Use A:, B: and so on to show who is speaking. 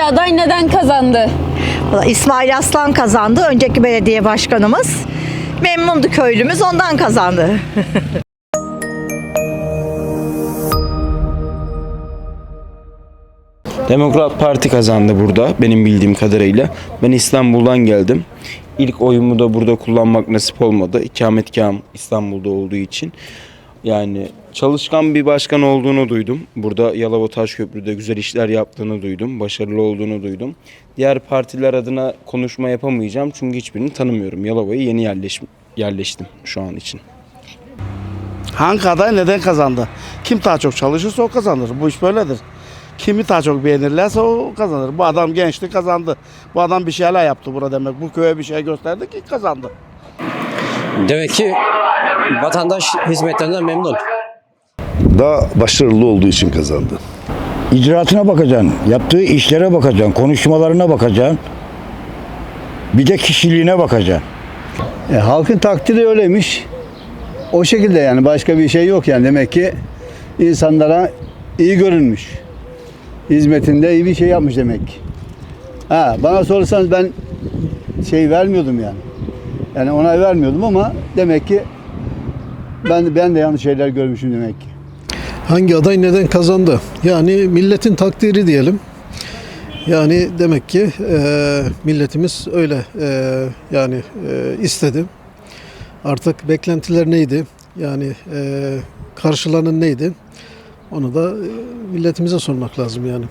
A: Hangi aday neden kazandı?
B: Valla İsmail Aslan kazandı. Önceki belediye başkanımız. Memnundu köylümüz ondan kazandı.
C: Demokrat Parti kazandı burada benim bildiğim kadarıyla. Ben İstanbul'dan geldim. İlk oyumu da burada kullanmak nasip olmadı. İkametgahım İstanbul'da olduğu için. Yani çalışkan bir başkan olduğunu duydum. Burada Yalova Taşköprü'de güzel işler yaptığını duydum. Başarılı olduğunu duydum. Diğer partiler adına konuşma yapamayacağım çünkü hiçbirini tanımıyorum. Yalova'ya yeni yerleş, yerleştim şu an için.
D: Hangi aday neden kazandı? Kim daha çok çalışırsa o kazanır. Bu iş böyledir. Kimi daha çok beğenirlerse o kazanır. Bu adam gençti kazandı. Bu adam bir şeyler yaptı burada demek. Bu köye bir şey gösterdi ki kazandı.
E: Demek ki vatandaş hizmetlerinden memnun.
F: Daha başarılı olduğu için kazandı.
G: İcraatına bakacaksın, yaptığı işlere bakacaksın, konuşmalarına bakacaksın. Bir de kişiliğine bakacaksın.
H: E, halkın takdiri öyleymiş. O şekilde yani başka bir şey yok yani demek ki insanlara iyi görünmüş. Hizmetinde iyi bir şey yapmış demek ki. Ha, bana sorarsanız ben şey vermiyordum yani. Yani onay vermiyordum ama demek ki ben ben de yanlış şeyler görmüşüm demek ki.
I: Hangi aday neden kazandı? Yani milletin takdiri diyelim. Yani demek ki e, milletimiz öyle e, yani e, istedi. Artık beklentiler neydi? Yani e, karşılanan neydi? Onu da e, milletimize sormak lazım yani.